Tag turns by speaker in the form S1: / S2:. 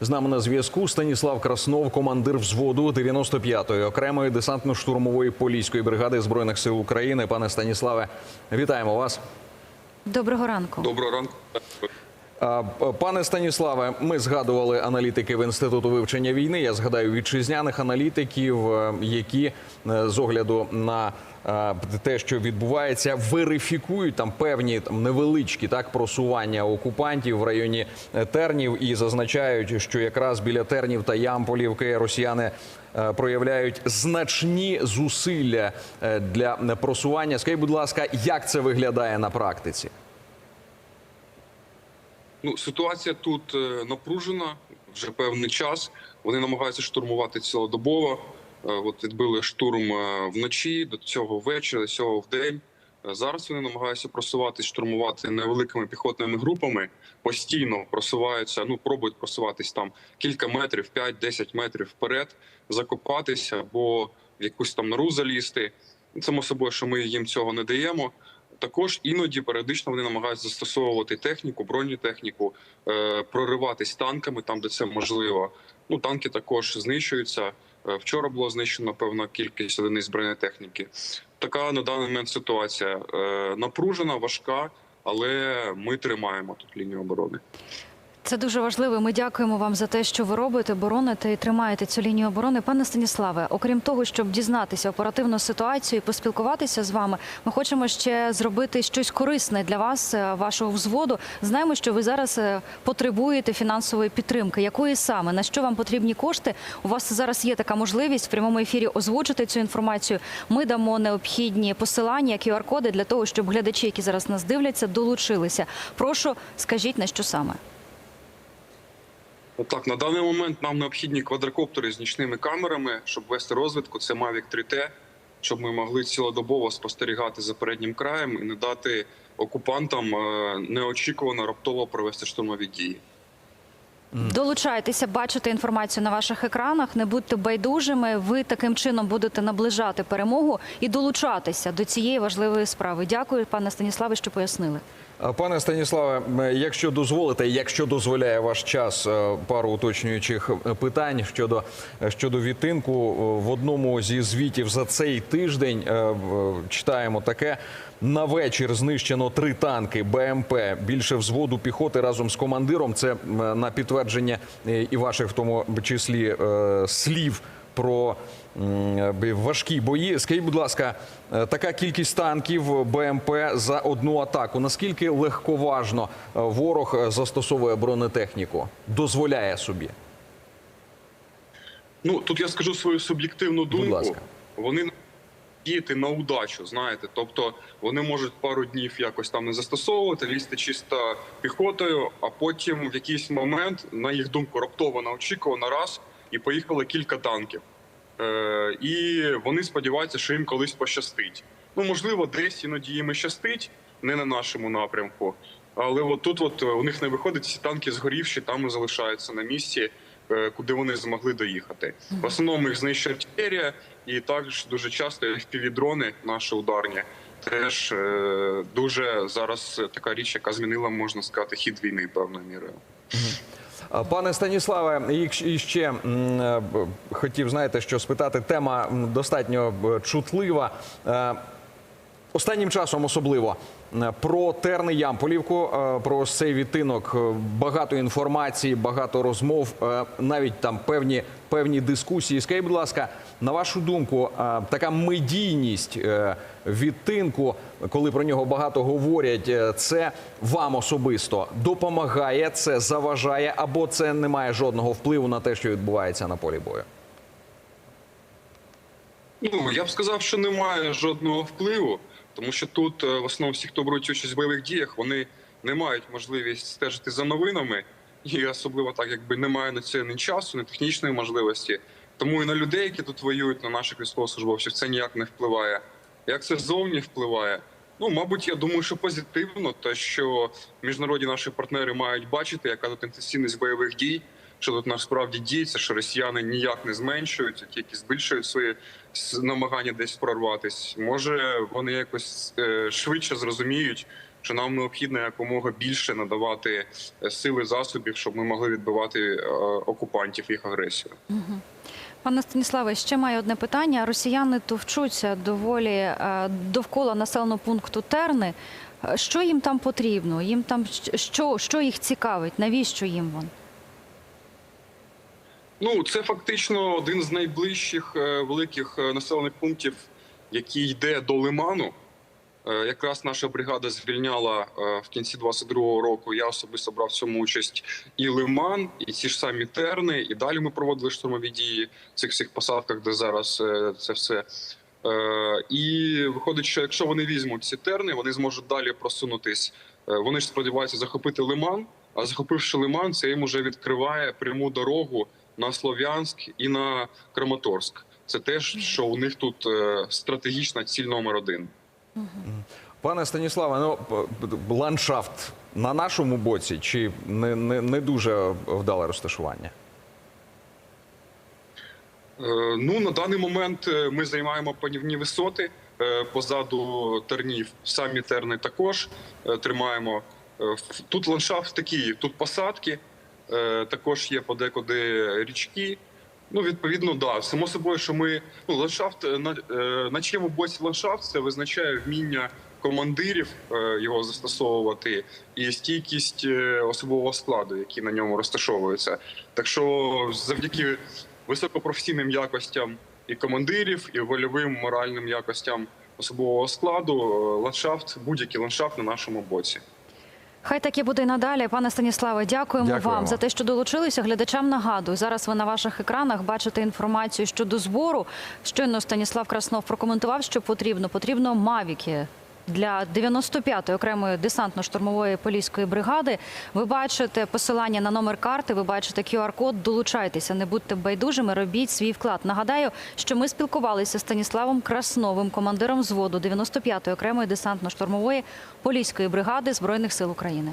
S1: З нами на зв'язку Станіслав Краснов, командир взводу 95-ї окремої десантно-штурмової поліської бригади збройних сил України. Пане Станіславе, вітаємо вас.
S2: Доброго ранку.
S3: Доброго ранку.
S1: Пане Станіславе, ми згадували аналітиків інституту вивчення війни. Я згадаю вітчизняних аналітиків, е, які е, з огляду на е, те, що відбувається, верифікують там певні там невеличкі так просування окупантів в районі тернів і зазначають, що якраз біля тернів та ямполівки росіяни. Проявляють значні зусилля для просування. Скажіть, будь ласка, як це виглядає на практиці?
S3: Ну, ситуація тут е, напружена вже певний час. Вони намагаються штурмувати цілодобово. Е, От відбили штурм е, вночі, до цього ввечері, до цього вдень. Е, Зараз вони намагаються просуватись, штурмувати невеликими піхотними групами. Постійно просуваються, ну пробують просуватись там кілька метрів, 5-10 метрів вперед, закопатися або в якусь там нору залізти. Само собою, що ми їм цього не даємо. Також іноді періодично вони намагаються застосовувати техніку, бронетехніку, е, прориватись танками там, де це можливо. Ну танки також знищуються. Е, Вчора було знищено певна кількість одиниць бронетехніки. Така на даний момент ситуація е, напружена, важка, але ми тримаємо тут лінію оборони.
S2: Це дуже важливо. Ми дякуємо вам за те, що ви робите, бороните і тримаєте цю лінію оборони. Пане Станіславе, окрім того, щоб дізнатися оперативну ситуацію і поспілкуватися з вами, ми хочемо ще зробити щось корисне для вас, е, вашого взводу. Знаємо, що ви зараз е, потребуєте фінансової підтримки. Якої саме на що вам потрібні кошти? У вас зараз є така можливість в прямому ефірі озвучити цю інформацію. Ми дамо необхідні посилання, QR-коди для того, щоб глядачі, які зараз нас дивляться, долучилися. Прошу, скажіть на що саме.
S3: Так, на даний момент нам необхідні квадрокоптери з нічними камерами, щоб вести розвідку. Це Mavic 3T, щоб ми могли цілодобово спостерігати за переднім краєм і не дати окупантам е, неочікувано раптово провести штурмові дії.
S2: Долучайтеся, бачите інформацію на ваших екранах. Не будьте байдужими. Ви таким чином будете наближати перемогу і долучатися до цієї важливої справи. Дякую, пане Станіславе, що пояснили.
S1: А, Пане Станіславе, якщо дозволите, якщо дозволяє ваш час, е, пару уточнюючих е, питань щодо, е, щодо відтинку. Е, В одному зі звітів за цей тиждень е, читаємо таке. На вечір знищено три танки БМП, більше взводу піхоти разом з командиром. Це на підтвердження е, і ваших в тому числі е, слів про важкі бої. Скажіть, будь ласка, е, така кількість танків БМП за одну атаку. Наскільки легковажно е, ворог е, застосовує бронетехніку? Дозволяє собі?
S3: Ну тут я скажу свою суб'єктивну
S1: Будь
S3: думку.
S1: ласка.
S3: Вони діяти на удачу, знаєте, тобто вони можуть пару днів якось там не застосовувати, лізти чисто піхотою, а потім в якийсь момент, на їх думку, раптово неочікувано раз і поїхало кілька танків. Е, і вони сподіваються, що їм колись пощастить. Ну можливо, десь іноді їм і щастить, не на нашому напрямку. Але от тут от у них не виходить, ці танки згорівші, там і залишаються на місці, е, куди вони змогли доїхати. В основному їх знищує артилерія, і також дуже часто FPV-дрони наші ударні. Теж е, дуже зараз така річ, яка змінила, можна сказати, хід війни певною мірою.
S1: А, Пане Станіславе, і ще е, хотів знаєте, що спитати. Тема достатньо чутлива. Останнім часом особливо е, про Терни Ямполівку, е, про цей відтинок е, багато інформації, багато розмов, навіть там певні, певні дискусії. Скажіть, будь ласка, на вашу думку, така медійність відтинку, коли про нього багато говорять, це вам особисто допомагає, це заважає, або це не має жодного впливу на те, що відбувається на полі бою?
S3: Ну я б сказав, що немає жодного впливу, тому що тут е, в основному всі, хто беруть участь в бойових діях, вони не мають можливість стежити за новинами, і особливо так, якби немає на це ні часу, ні технічної можливості. Тому і на людей, які тут воюють, на наших військовослужбовців, це ніяк не впливає. Як це ззовні впливає? Ну, мабуть, я думаю, що позитивно, те, що міжнародні наші партнери мають бачити, яка тут інтенсивність бойових дій, що тут насправді діється, що росіяни ніяк не зменшують, а тільки збільшують свої намагання десь прорватись. Може, вони якось е, швидше зрозуміють, що нам необхідно якомога більше надавати е, сили засобів, щоб ми могли відбивати е, окупантів їх агресію.
S2: Пане Станіславе, ще маю одне питання. Росіяни товчуться доволі е, довкола населеного пункту Терни. Е, Що їм там потрібно? Їм там що, що їх цікавить? Навіщо їм вон?
S3: Ну, це фактично один з найближчих е, великих населених пунктів, який йде до Лиману. Е, Якраз наша бригада звільняла е, в кінці 22-го року. Я особисто брав в цьому участь і Лиман, і ці ж самі терни. І далі ми проводили штурмові дії в цих всіх посадках, де зараз е, це все. І виходить, що якщо вони візьмуть ці терни, вони зможуть далі просунутись. Вони ж сподіваються захопити Лиман. А захопивши Лиман, це їм уже відкриває пряму дорогу на Слов'янськ і на Краматорськ. Це теж, що у них тут стратегічна ціль номер один.
S1: Пане Станіславе, ну ландшафт на нашому боці чи не, не, не дуже вдале розташування?
S3: Е, Ну на даний момент е, ми займаємо панівні висоти е, позаду тернів. Самі терни також тримаємо. Тут ландшафт такий, тут посадки, також є подекуди річки. Ну, відповідно, да. Само собою, що ми ну, ландшафт е, на, е, на чиєму боці ландшафт це визначає вміння командирів е, його застосовувати і стійкість особового складу, який на ньому розташовується. Так що завдяки високопрофесійним якостям і командирів, і вольовим моральним якостям особового складу, ландшафт, будь-який ландшафт на нашому боці.
S2: Хай таке буде і надалі. Пане Станіславе, дякуємо,
S1: Дякуємо.
S2: вам за те, що долучилися. Глядачам нагадую, зараз ви на ваших екранах бачите інформацію щодо збору. Щойно Станіслав Краснов прокоментував, що потрібно. Потрібно мавіки. Для 95-ї окремої десантно-штурмової поліської бригади ви бачите посилання на номер карти, ви бачите QR-код, долучайтеся, не будьте байдужими, робіть свій вклад. Нагадаю, що ми спілкувалися з Станіславом Красновим, командиром взводу 95-ї окремої десантно-штурмової поліської бригади Збройних сил України.